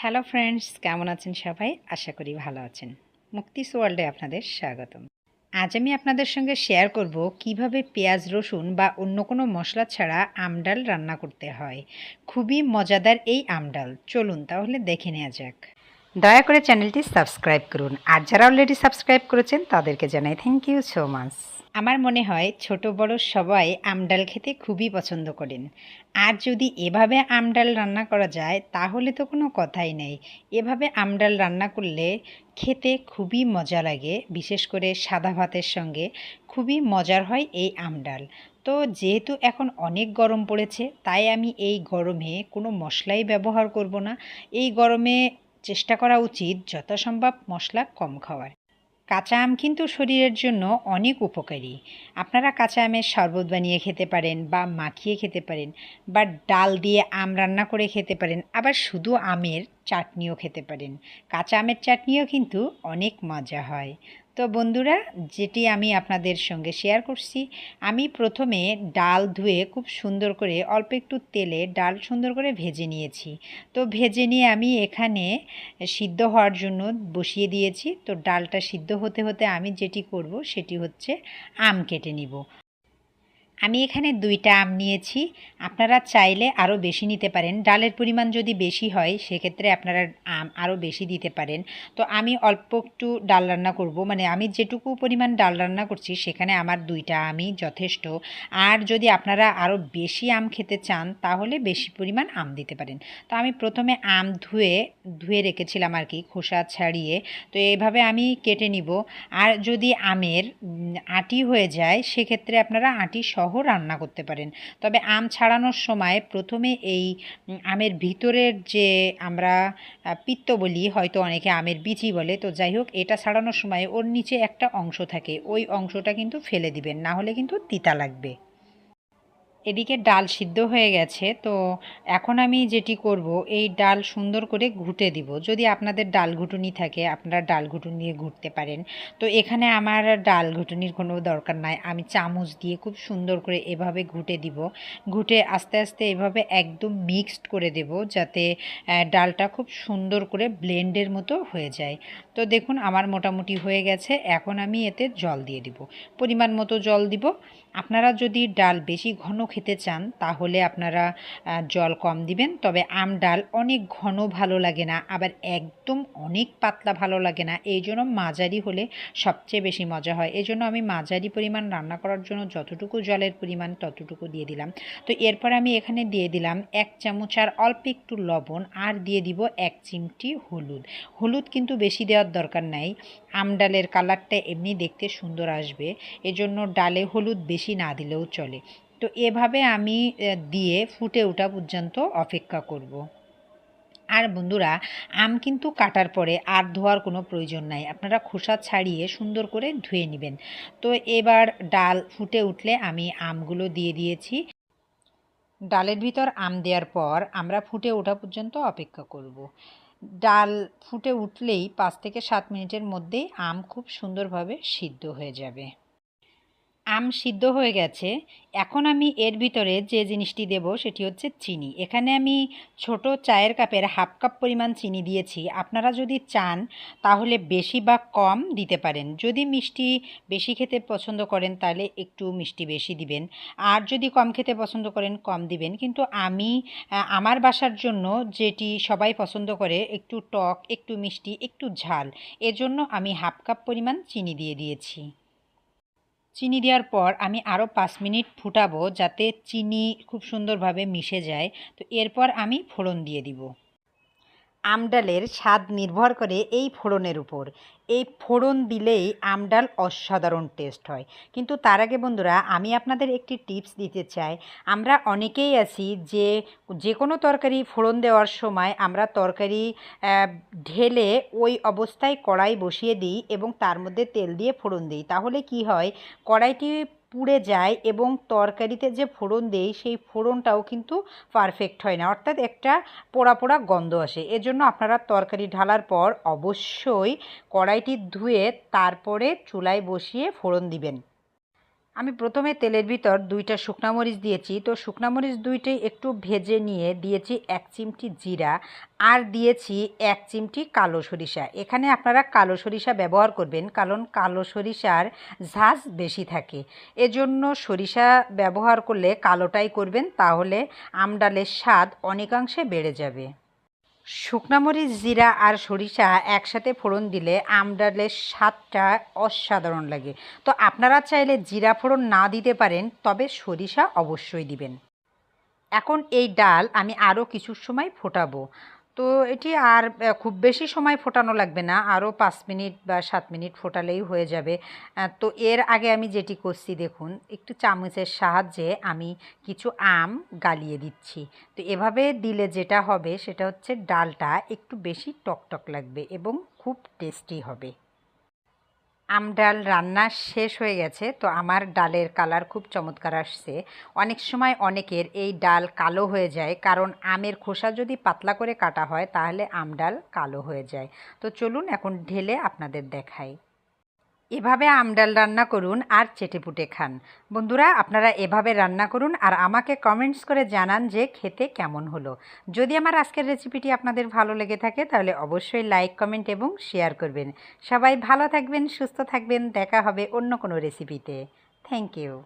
Hello friends কেমন আছেন সবাই? আশা করি ভালো আছেন। মুক্তিস ওয়ার্ল্ডে আপনাদের স্বাগতম। আজ আমি আপনাদের সঙ্গে শেয়ার করব কীভাবে পেঁয়াজ, রসুন বা অন্য কোনো মশলা ছাড়া আমডাল রান্না করতে হয়। খুবই মজাদার এই আমডাল চলুন তাহলে দেখে নেওয়া যাক। দয়া করে চ্যানেলটি সাবস্ক্রাইব করুন। আর যারা অলরেডি সাবস্ক্রাইব করেছেন তাদেরকে জানাই থ্যাংক ইউ সো মাচ আমার মনে হয় ছোট বড় সবাই আমডাল খেতে খুবই পছন্দ করেন। আর যদি এভাবে আমডাল রান্না করা যায়, তাহলে তো কোনো কথাই নেই। এভাবে আমডাল রান্না করলে খেতে খুবই মজা লাগে, বিশেষ করে সাদা ভাতের সঙ্গে। খুবই মজার হয় এই আমডাল তো যেহেতু এখন অনেক গরম পড়েছে, তাই আমি এই গরমে কোনো মশলাই ব্যবহার করব না। এই গরমে চেষ্টা করা উচিত যথাসম্ভব মশলা কম খাওয়ার। কাঁচা আম কিন্তু শরীরের জন্য অনেক উপকারী। আপনারা কাঁচা আমের শরবত বানিয়ে খেতে পারেন বা মাখিয়ে খেতে পারেন বা ডাল দিয়ে আম রান্না করে খেতে পারেন, আবার শুধু আমের চাটনিও খেতে পারেন। কাঁচা আমের চাটনিও কিন্তু অনেক মজা হয়। তো বন্ধুরা, যেটি আমি আপনাদের সঙ্গে শেয়ার করছি, আমি প্রথমে ডাল ধুয়ে খুব সুন্দর করে অল্প একটু তেলে ডাল সুন্দর করে ভেজে নিয়েছি। তো ভেজে নিয়ে আমি এখানে সিদ্ধ হওয়ার জন্য বসিয়ে দিয়েছি। তো ডালটা সিদ্ধ হতে হতে আমি যেটি করব, সেটি হচ্ছে আম কেটে নিব। আমি এখানে দুইটা আম নিয়েছি। আপনারা চাইলে আরও বেশি নিতে পারেন। ডালের পরিমাণ যদি বেশি হয়, সেক্ষেত্রে আপনারা আম আরও বেশি দিতে পারেন। তো আমি অল্প একটু ডাল রান্না করব। মানে আমি যেটুকু পরিমাণ ডাল রান্না করছি, সেখানে আমার দুইটা আমই যথেষ্ট। আর যদি আপনারা আরও বেশি আম খেতে চান, তাহলে বেশি পরিমাণ আম দিতে পারেন। তো আমি প্রথমে আম ধুয়ে ধুয়ে রেখেছিলাম আর কি, খোসা ছাড়িয়ে। তো এইভাবে আমি কেটে নিব। আর যদি আমের আটি হয়ে যায়, সেক্ষেত্রে আপনারা আটি সহ সহ রান্না করতে পারেন। তবে আম ছাড়ানোর সময় প্রথমে এই আমের ভিতরের যে আমরা পিত্ত বলি, হয়তো অনেকে আমের বিচি বলে, তো যাই হোক, এটা ছাড়ানোর সময় ওর নিচে একটা অংশ থাকে। ওই অংশটা কিন্তু ফেলে দিবেন, না হলে কিন্তু তিতা লাগবে। এদিকে ডাল সিদ্ধ হয়ে গেছে, তো এখন আমি যেটি করব, এই ডাল সুন্দর করে ঘুটে দিব। যদি আপনাদের ডাল ঘুটুনি থাকে, আপনারা ডাল ঘুটুনি দিয়ে ঘুরতে পারেন। তো এখানে আমার ডাল ঘুটুনির কোনো দরকার নাই। আমি চামচ দিয়ে খুব সুন্দর করে এভাবে ঘুটে দিব। ঘুটে আস্তে আস্তে এভাবে একদম মিক্সড করে দেব, যাতে ডালটা খুব সুন্দর করে ব্লেন্ডের মতো হয়ে যায়। তো দেখুন, আমার মোটামুটি হয়ে গেছে। এখন আমি এতে জল দিয়ে দিব। পরিমাণ মতো জল দিব। আপনারা যদি ডাল বেশি ঘন খেতে চান, তাহলে আপনারা জল কম দিবেন। তবে আম ডাল অনেক ঘন ভালো লাগে না, আবার একদম অনেক পাতলা ভালো লাগে না। এই জন্য মাঝারি হলে সবচেয়ে বেশি মজা হয়। এই জন্য আমি মাঝারি পরিমাণ রান্না করার জন্য যতটুকু জলের পরিমাণ ততটুকু দিয়ে দিলাম। তো এরপর আমি এখানে দিয়ে দিলাম এক চামচ আর অল্প একটু লবণ, আর দিয়ে দিব এক চিমটি হলুদ। হলুদ কিন্তু বেশি দেওয়ার দরকার নাই। আম ডালের কালারটা এমনি দেখতে সুন্দর আসবে। এজন্য ডালে হলুদ বেশি না দিলেও চলে। তো এভাবে আমি দিয়ে ফুটে ওঠা পর্যন্ত অপেক্ষা করব। আর বন্ধুরা, আম কিন্তু কাটার পরে আর ধোয়ার কোনো প্রয়োজন নাই আপনারা খোসা ছাড়িয়ে সুন্দর করে ধুয়ে নেবেন তো এবার ডাল ফুটে উঠলে আমি আমগুলো দিয়ে দিয়েছি ডালের ভিতর আম দেওয়ার পর আমরা ফুটে ওঠা পর্যন্ত অপেক্ষা করব। ডাল ফুটে উঠলেই পাঁচ থেকে সাত মিনিটের মধ্যেই আম খুব সুন্দরভাবে সিদ্ধ হয়ে যাবে আম সিদ্ধ হয়ে গেছে। এখন আমি এর ভিতরে যে জিনিসটি দেব সেটি হচ্ছে চিনি। এখানে আমি ছোট চায়ের কাপের হাফ কাপ পরিমাণ চিনি দিয়েছি। আপনারা যদি চান, তাহলে বেশি বা কম দিতে পারেন। যদি মিষ্টি বেশি খেতে পছন্দ করেন, তাহলে একটু মিষ্টি বেশি দিবেন। আর যদি কম খেতে পছন্দ করেন, কম দিবেন। কিন্তু আমি আমার বাসার জন্য যেটি সবাই পছন্দ করে, একটু টক, একটু মিষ্টি, একটু ঝাল, এজন্য আমি হাফ কাপ পরিমাণ চিনি দিয়ে দিয়েছি। চিনি দেওয়ার পর আমি আরও পাঁচ মিনিট ফুটাবো যাতে চিনি খুব সুন্দরভাবে মিশে যায়। তো এরপর আমি ফোড়ন দিয়ে দিব। আমডালের স্বাদ নির্ভর করে এই ফোড়নের উপর। এই ফোড়ন দিলেই আমডাল অসাধারণ টেস্ট হয়। কিন্তু তার আগে বন্ধুরা, আমি আপনাদের একটি টিপস দিতে চাই। আমরা অনেকেই আছি যে যে কোনো তরকারি ফোড়ন দেওয়ার সময় আমরা তরকারি ঢেলে ওই অবস্থায় কড়াই বসিয়ে দিই এবং তার মধ্যে তেল দিয়ে ফোড়ন দিই। তাহলে কি হয়? কড়াইটি পুড়ে যায় এবং তরকারিতে যে ফোড়ন দেই, সেই ফোড়নটাও কিন্তু পারফেক্ট হয় না। অর্থাৎ একটা পোড়া পোড়া গন্ধ আসে। এজন্য আপনারা তরকারি ঢালার পর অবশ্যই কড়াইটি ধুয়ে তারপরে চুলায় বসিয়ে ফোড়ন দিবেন। আমি প্রথমে তেলের ভিতর দুইটা শুকনা মরিচ দিয়েছি। তো শুকনা মরিচ দুইটাই একটু ভেজে নিয়ে দিয়েছি এক চিমটি জিরা আর দিয়েছি এক চিমটি কালো সরিষা। এখানে আপনারা কালো সরিষা ব্যবহার করবেন, কারণ কালো সরিষার ঝাঁজ বেশি থাকে। এজন্য সরিষা ব্যবহার করলে কালোটাই করবেন, তাহলে আমডালের স্বাদ অনেকাংশে বেড়ে যাবে। শুকনা মরিচ, জিরা আর সরিষা একসাথে ফোড়ন দিলে আমডালের স্বাদটা অসাধারণ লাগে। তো আপনারা চাইলে জিরা ফোড়ন না দিতে পারেন, তবে সরিষা অবশ্যই দিবেন। এখন এই ডাল আমি আরও কিছু সময় ফোটাবো। তো এটি আর খুব বেশি সময় ফোটানো লাগবে না। আরও পাঁচ মিনিট বা সাত মিনিট ফোটালেই হয়ে যাবে। তো এর আগে আমি যেটি করছি, দেখুন, একটু চামচের সাহায্যে আমি কিছু আম গালিয়ে দিচ্ছি। তো এভাবে দিলে যেটা হবে, সেটা হচ্ছে ডালটা একটু বেশি টকটক লাগবে এবং খুব টেস্টি হবে। আম ডাল রান্না শেষ হয়ে গেছে, তো আমার ডালের কালার খুব চমৎকার আসছে। অনেক সময় অনেকের এই ডাল কালো হয়ে যায়, কারণ আমের খোসা যদি পাতলা করে কাটা হয়, তাহলে আম ডাল কালো হয়ে যায়। তো চলুন এখন ঢেলে আপনাদের দেখাই। এভাবে আমডাল রান্না করুন আর চেটেপুটে খান। বন্ধুরা, আপনারা এভাবে রান্না করুন আর আমাকে কমেন্টস করে জানান যে খেতে কেমন হলো। যদি আমার আজকের রেসিপিটি আপনাদের ভালো লেগে থাকে, তাহলে অবশ্যই লাইক, কমেন্ট এবং শেয়ার করবেন। সবাই ভালো থাকবেন, সুস্থ থাকবেন, দেখা হবে অন্য কোনো রেসিপিতে। Thank you.